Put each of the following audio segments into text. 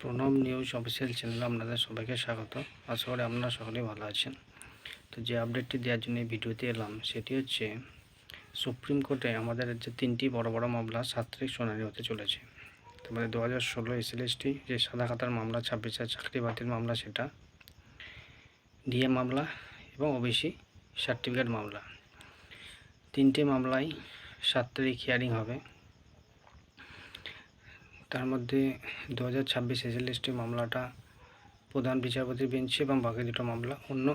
Pranab news official চ্যানেলে আপনাদের সবাইকে স্বাগত। আশা করি আপনারা সকলেই ভালো আছেন। তো যে আপডেটটি দেওয়ার জন্য এই ভিডিওতে এলাম, সেটি হচ্ছে, সুপ্রিম কোর্টে আমাদের যে তিনটি বড় বড় মামলা সাত তারিখ শুনানি হতে চলেছে। তারপরে দু হাজার ষোলো এসএলএসটি, যে সাদা খাতার মামলা ছাব্বিশ চাকরি বাতিল মামলা সেটা, ডিএ মামলা এবং ওবিসি সার্টিফিকেট মামলা। তিনটে মামলায় সাত তারিখ হিয়ারিং হবে। তার মধ্যে দু হাজার ছাব্বিশ এসএলএসটি মামলাটা প্রধান বিচারপতির বেঞ্চে এবং বাকি দুটো মামলা অন্য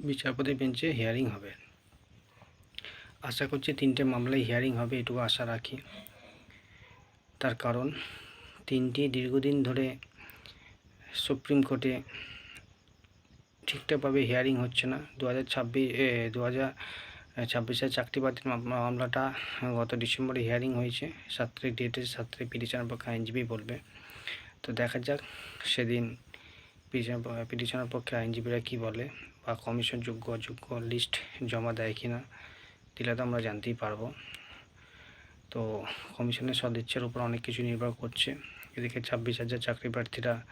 বিচারপতির বেঞ্চে হিয়ারিং হবে। আশা করছি তিনটে মামলায় হিয়ারিং হবে, এটুকু আশা রাখি। তার কারণ, তিনটি দীর্ঘদিন ধরে সুপ্রিম কোর্টে ঠিকঠাকভাবে হিয়ারিং হচ্ছে না। দু হাজার ছাব্বিশ দু হাজার ছাব্বিশের চাকরি বাতিল মাম- মামলাটা গত ডিসেম্বরে হিয়ারিং হয়েছে। সাত তারিখ ডেটে সাত তারিখ পিটিশনের পক্ষে আইনজীবী বলবে। তো দেখা যাক সেদিন পিটিশন পিটিশনের পক্ষে আইনজীবীরা কী বলে বা কমিশন যোগ্য, অযোগ্য লিস্ট জমা দেয় কি না দিলে তো আমরা জানতেই পারব। তো কমিশনের সদিচ্ছার উপর অনেক কিছু নির্ভর করছে। এদিকে ছাব্বিশ হাজার চাকরি প্রার্থীরা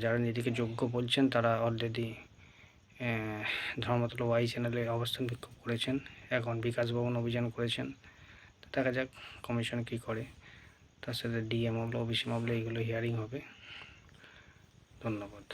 যারা নিজেকে যোগ্য বলছেন, তারা অলরেডি ধর্মতলা ওয়াই চ্যানেলে অবস্থান বিক্ষোভ করেছেন, এখন বিকাশ ভবন অভিযান করেছেন। তো দেখা যাক কমিশন কী করে। তার সাথে ডিএম মামলা ওবিসি মামলা এগুলো হিয়ারিং হবে। ধন্যবাদ।